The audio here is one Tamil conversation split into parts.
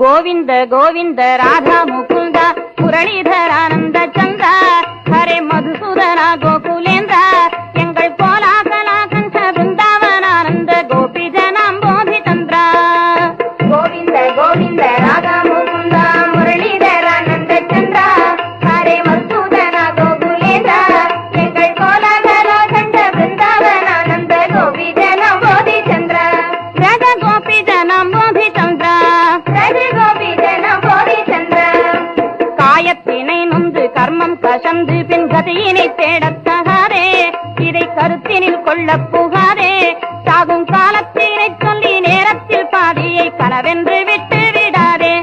கோவிந்த கோவிந்த ராதா முகுந்தா முரளிதரானந்த சந்தா கர்மம் கசந்து பின் கதையினை தேடத்தகாதே இதை கருத்தினில் கொள்ள புகாதே. சாகும் காலத்தினை சொல்லி நேரத்தில் பாதியை கனவென்று விட்டு விடாதே.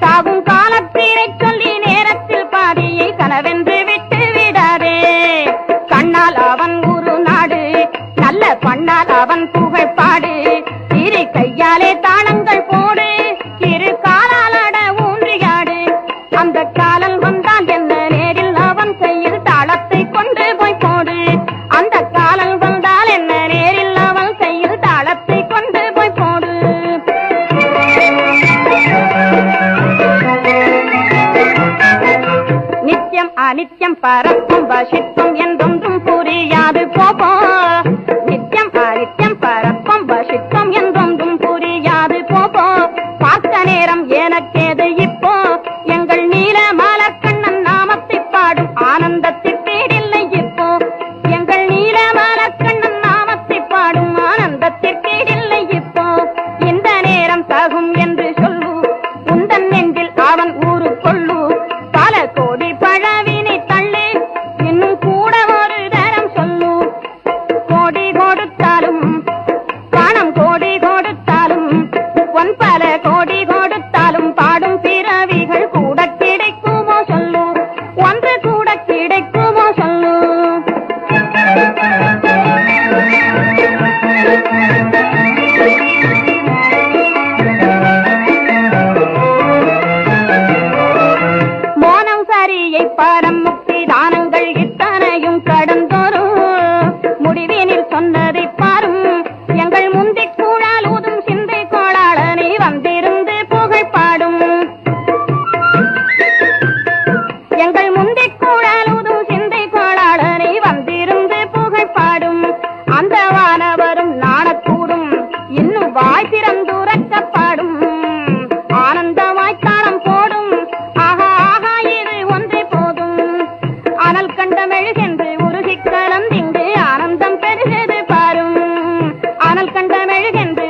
சாகும் காலத்தினை சொல்லி நேரத்தில் பாதியை கனவென்று விட்டு விடாதே. கண்ணால் அவன் ஒரு நாடு நல்ல பண்ணால் அவன் புகழ்பாடு. இரு கையாலே தானங்கள் போடு இரு காலால் அட ஊன்றியாடு. அந்த காலம் அனித்யம் பரப்பும் வசித்தும் என்றொன்றும் புரியாது போவோம் கண்டமெழுகென்று ஒரு சிக்களம் திங்கு ஆனந்தம் பெருகது பாரும். அனல் கண்டமெழுகென்று